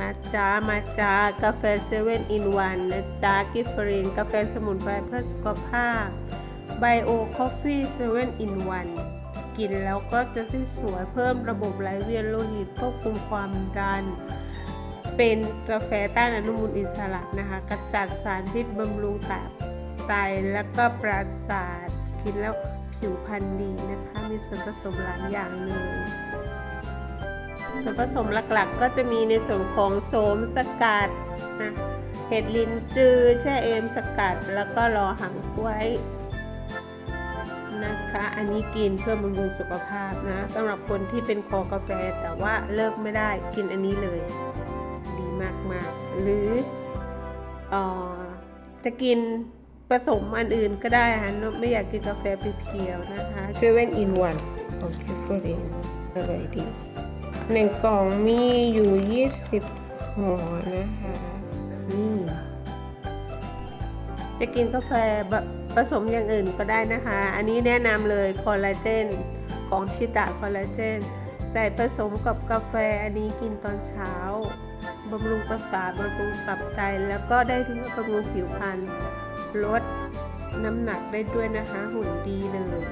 มาจ้า มาจ้า กาแฟเซเว่นอินวันนะจ้ากิฟเฟริน กาแฟสมุนไพรเพื่อสุขภาพไบโอคอฟฟี่เซเว่นอินวันกินแล้วก็จะสวยเพิ่มระบบไหลเวียนโลหิตควบคุมความดัน เป็นกาแฟต้านอนุมูลอิสระนะคะกระจัดสารพิษบำรุงตับไตแล้วก็ประสาท กินแล้วผิวพรรณดีนะคะ มีส่วนผสมหลายอย่างเลย ส่วนผสมหลักๆ ก็จะมีในส่วนของโสมสกัดนะเห็ดลินจือแช่เอมสกัด แล้วก็รอหังกล้วยนะคะ อันนี้กินเพื่อบำรุงสุขภาพนะสำหรับคนที่เป็นคอกาแฟแต่ว่าเลิกไม่ได้กินอันนี้เลย ดีมากๆ หรือเออจะกินผสมอันอื่นก็ได้ค่ะไม่อยากกินกาแฟเพียวๆนะคะเซเว่นอินวันของคิฟเฟอรีนอร่อยดี หนึ่งกล่องมีอยู่ 20ห่อนะคะนี่จะกินกาแฟแบบผสมอย่างอื่นก็ได้นะคะ อันนี้แนะนำเลยคอลลาเจนของชิตะคอลลาเจน ใส่ผสมกับกาแฟอันนี้กินตอนเช้าบำรุงประสาทบำรุงตับไตแล้วก็ได้ทั้งบำรุงผิวพรรณลดน้ำหนักได้ด้วยนะคะ หุ่นดีเลย